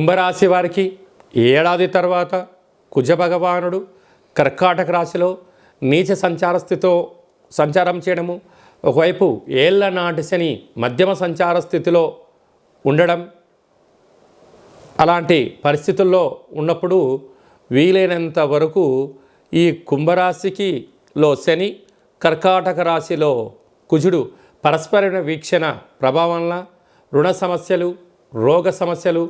కుంభరాశి వారికి ఏడాది తర్వాత కుజ భగవానుడు కర్కాటక రాశిలో నీచ సంచార స్థితితో సంచారం చేయడము ఒకవైపు ఏళ్ళ నాటి శని మధ్యమ సంచార స్థితిలో ఉండడం అలాంటి పరిస్థితుల్లో ఉన్నప్పుడు వీలైనంత వరకు ఈ కుంభరాశికి లో శని కర్కాటక రాశిలో కుజుడు పరస్పర వీక్షణ ప్రభావం వలన రుణ సమస్యలు రోగ సమస్యలు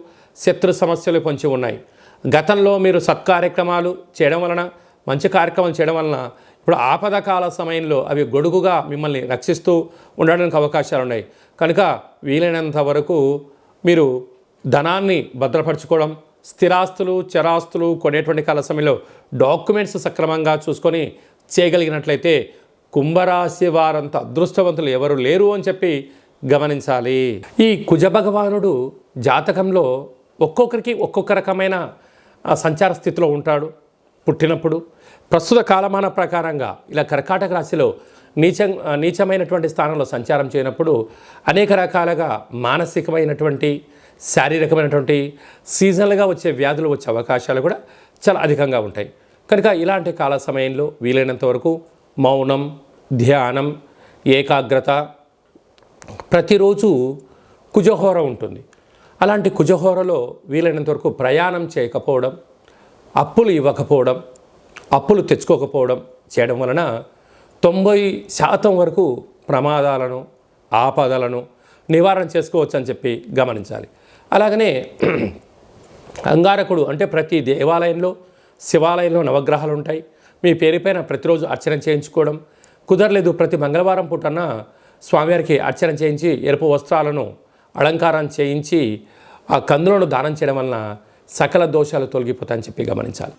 శత్రు సమస్యలు పొంచి ఉన్నాయి. గతంలో మీరు సత్కార్యక్రమాలు చేయడం వలన మంచి కార్యక్రమాలు చేయడం వలన ఇప్పుడు ఆపద కాల సమయంలో అవి గొడుగుగా మిమ్మల్ని రక్షిస్తూ ఉండడానికి అవకాశాలు ఉన్నాయి. కనుక వీలైనంత వరకు మీరు ధనాన్ని భద్రపరచుకోవడం స్థిరాస్తులు చరాస్తులు కొనేటువంటి కాల సమయంలో డాక్యుమెంట్స్ సక్రమంగా చూసుకొని చేయగలిగినట్లయితే కుంభరాశి వారంత అదృష్టవంతులు ఎవరు లేరు అని చెప్పి గమనించాలి. ఈ కుజ భగవానుడు జాతకంలో ఒక్కొక్కరికి ఒక్కొక్క రకమైన సంచార స్థితిలో ఉంటాడు. పుట్టినప్పుడు ప్రస్తుత కాలమాన ప్రకారంగా ఇలా కర్కాటక రాశిలో నీచం నీచమైనటువంటి స్థానంలో సంచారం చేయనప్పుడు అనేక రకాలుగా మానసికమైనటువంటి శారీరకమైనటువంటి సీజనల్గా వచ్చే వ్యాధులు వచ్చే అవకాశాలు కూడా చాలా అధికంగా ఉంటాయి. కనుక ఇలాంటి కాల సమయంలో వీలైనంత వరకు మౌనం ధ్యానం ఏకాగ్రత ప్రతిరోజు కుజహోర ఉంటుంది. అలాంటి కుజహోరలో వీలైనంత వరకు ప్రయాణం చేయకపోవడం అప్పులు ఇవ్వకపోవడం అప్పులు తెచ్చుకోకపోవడం చేయడం వలన తొంభై శాతం వరకు ప్రమాదాలను ఆపదలను నివారణ చేసుకోవచ్చు అని చెప్పి గమనించాలి. అలాగనే అంగారకుడు అంటే ప్రతి దేవాలయంలో శివాలయంలో నవగ్రహాలు ఉంటాయి. మీ పేరుపైన ప్రతిరోజు అర్చన చేయించుకోవడం కుదరలేదు ప్రతి మంగళవారం పూటన స్వామివారికి అర్చన చేయించి ఎరుపు వస్త్రాలను అలంకారం చేయించి ఆ కందులను దానం చేయడం వలన సకల దోషాలు తొలగిపోతాయని చెప్పి గమనించాలి.